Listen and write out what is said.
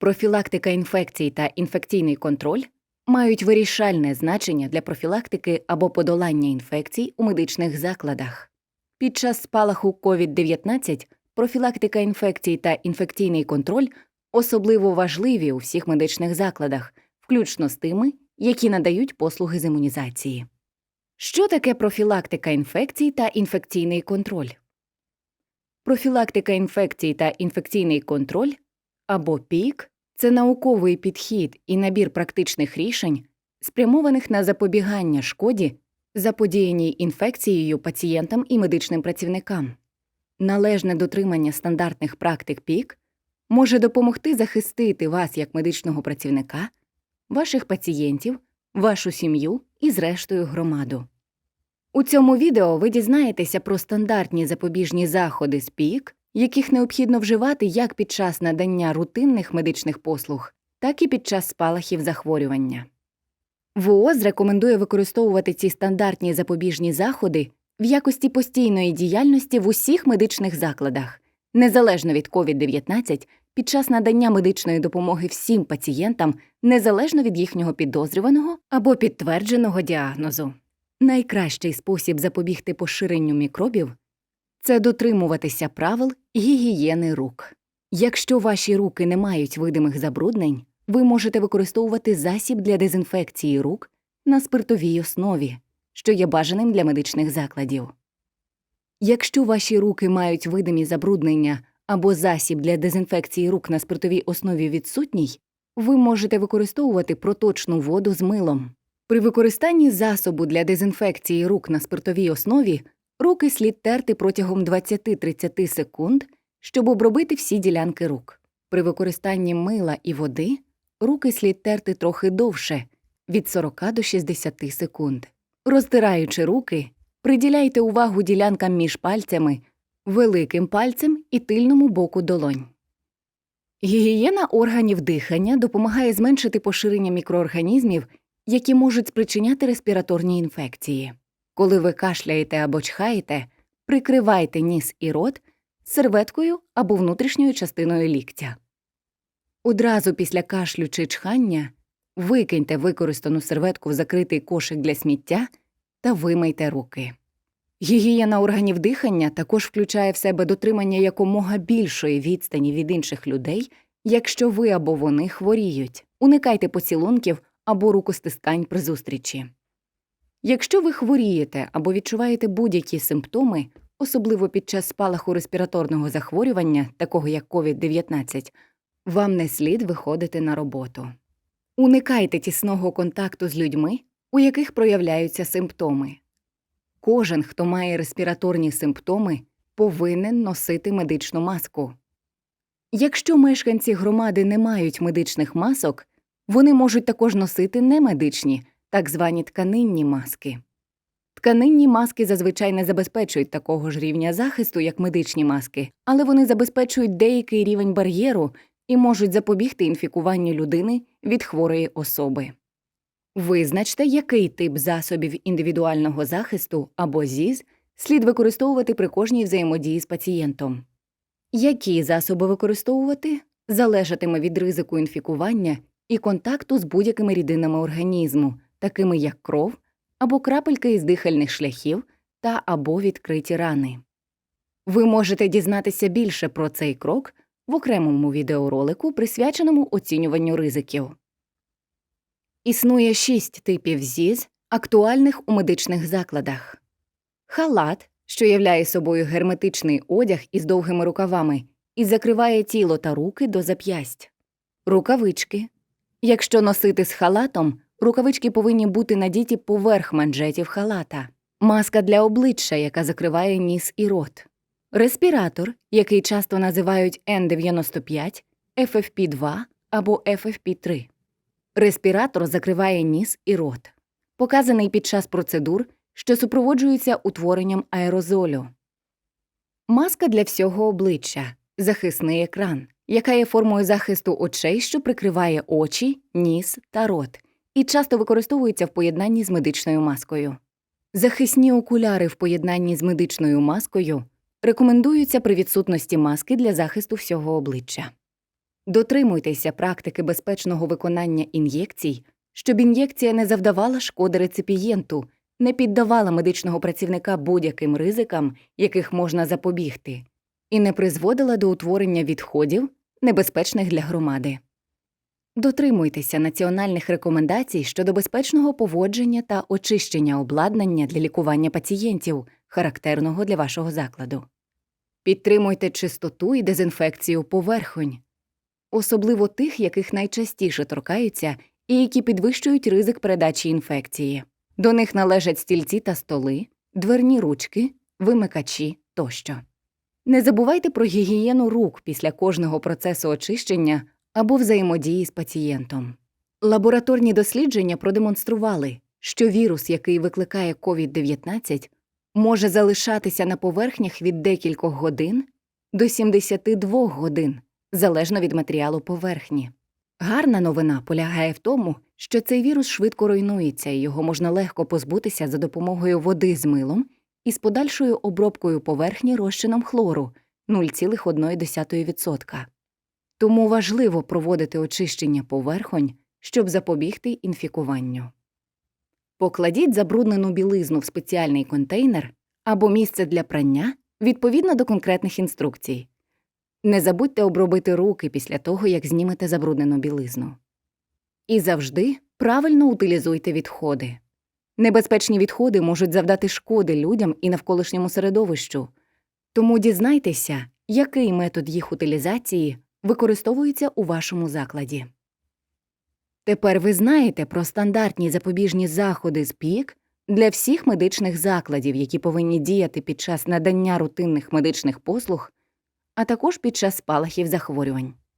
Профілактика інфекцій та інфекційний контроль мають вирішальне значення для профілактики або подолання інфекцій у медичних закладах. Під час спалаху COVID-19 профілактика інфекцій та інфекційний контроль особливо важливі у всіх медичних закладах, включно з тими, які надають послуги з імунізації. Що таке профілактика інфекцій та інфекційний контроль? Профілактика інфекцій та інфекційний контроль або ПІК це науковий підхід і набір практичних рішень, спрямованих на запобігання шкоді, заподіяній інфекцією пацієнтам і медичним працівникам. Належне дотримання стандартних практик ПІК може допомогти захистити вас як медичного працівника, ваших пацієнтів, вашу сім'ю і, зрештою, громаду. У цьому відео ви дізнаєтеся про стандартні запобіжні заходи з ПІК, яких необхідно вживати як під час надання рутинних медичних послуг, так і під час спалахів захворювання. ВООЗ рекомендує використовувати ці стандартні запобіжні заходи в якості постійної діяльності в усіх медичних закладах, незалежно від COVID-19, під час надання медичної допомоги всім пацієнтам, незалежно від їхнього підозрюваного або підтвердженого діагнозу. Найкращий спосіб запобігти поширенню мікробів це дотримуватися правил гігієни рук. Якщо ваші руки не мають видимих забруднень, ви можете використовувати засіб для дезінфекції рук на спиртовій основі, що є бажаним для медичних закладів. Якщо ваші руки мають видимі забруднення або засіб для дезінфекції рук на спиртовій основі відсутній, ви можете використовувати проточну воду з милом. При використанні засобу для дезінфекції рук на спиртовій основі руки слід терти протягом 20-30 секунд, щоб обробити всі ділянки рук. При використанні мила і води руки слід терти трохи довше від 40 до 60 секунд. Роздираючи руки, приділяйте увагу ділянкам між пальцями, великим пальцем і тильному боку долонь. Гігієна органів дихання допомагає зменшити поширення мікроорганізмів, які можуть спричиняти респіраторні інфекції. Коли ви кашляєте або чхаєте, прикривайте ніс і рот серветкою або внутрішньою частиною ліктя. Одразу після кашлю чи чхання викиньте використану серветку в закритий кошик для сміття та вимийте руки. Гігієна органів дихання також включає в себе дотримання якомога більшої відстані від інших людей, якщо ви або вони хворіють. Уникайте поцілунків або рукостискань при зустрічі. Якщо ви хворієте або відчуваєте будь-які симптоми, особливо під час спалаху респіраторного захворювання, такого як COVID-19, вам не слід виходити на роботу. Уникайте тісного контакту з людьми, у яких проявляються симптоми. Кожен, хто має респіраторні симптоми, повинен носити медичну маску. Якщо мешканці громади не мають медичних масок, вони можуть також носити немедичні, так звані тканинні маски. Тканинні маски зазвичай не забезпечують такого ж рівня захисту, як медичні маски, але вони забезпечують деякий рівень бар'єру і можуть запобігти інфікуванню людини від хворої особи. Визначте, який тип засобів індивідуального захисту або ЗІЗ слід використовувати при кожній взаємодії з пацієнтом. Які засоби використовувати залежатиме від ризику інфікування і контакту з будь-якими рідинами організму, такими як кров або крапельки із дихальних шляхів та або відкриті рани. Ви можете дізнатися більше про цей крок в окремому відеоролику, присвяченому оцінюванню ризиків. Існує шість типів ЗІЗ, актуальних у медичних закладах. Халат, що являє собою герметичний одяг із довгими рукавами і закриває тіло та руки до зап'ясть. Рукавички. Якщо носити з халатом, рукавички повинні бути надіті поверх манжетів халата. Маска для обличчя, яка закриває ніс і рот. Респіратор, який часто називають N95, FFP2 або FFP3. Респіратор закриває ніс і рот, показаний під час процедур, що супроводжуються утворенням аерозолю. Маска для всього обличчя захисний екран, яка є формою захисту очей, що прикриває очі, ніс та рот, і часто використовується в поєднанні з медичною маскою. Захисні окуляри в поєднанні з медичною маскою рекомендуються при відсутності маски для захисту всього обличчя. Дотримуйтеся практики безпечного виконання ін'єкцій, щоб ін'єкція не завдавала шкоди реципієнту, не піддавала медичного працівника будь-яким ризикам, яких можна запобігти, і не призводила до утворення відходів, небезпечних для громади. Дотримуйтеся національних рекомендацій щодо безпечного поводження та очищення обладнання для лікування пацієнтів, характерного для вашого закладу. Підтримуйте чистоту і дезінфекцію поверхонь, особливо тих, яких найчастіше торкаються і які підвищують ризик передачі інфекції. До них належать стільці та столи, дверні ручки, вимикачі тощо. Не забувайте про гігієну рук після кожного процесу очищення або взаємодії з пацієнтом. Лабораторні дослідження продемонстрували, що вірус, який викликає COVID-19, може залишатися на поверхнях від декількох годин до 72 годин, залежно від матеріалу поверхні. Гарна новина полягає в тому, що цей вірус швидко руйнується і його можна легко позбутися за допомогою води з милом і з подальшою обробкою поверхні розчином хлору 0,1%. Тому важливо проводити очищення поверхонь, щоб запобігти інфікуванню. Покладіть забруднену білизну в спеціальний контейнер або місце для прання відповідно до конкретних інструкцій. Не забудьте обробити руки після того, як знімете забруднену білизну. І завжди правильно утилізуйте відходи. Небезпечні відходи можуть завдати шкоди людям і навколишньому середовищу, тому дізнайтеся, який метод їх утилізації використовується у вашому закладі. Тепер ви знаєте про стандартні запобіжні заходи з ПІК для всіх медичних закладів, які повинні діяти під час надання рутинних медичних послуг, а також під час спалахів захворювань.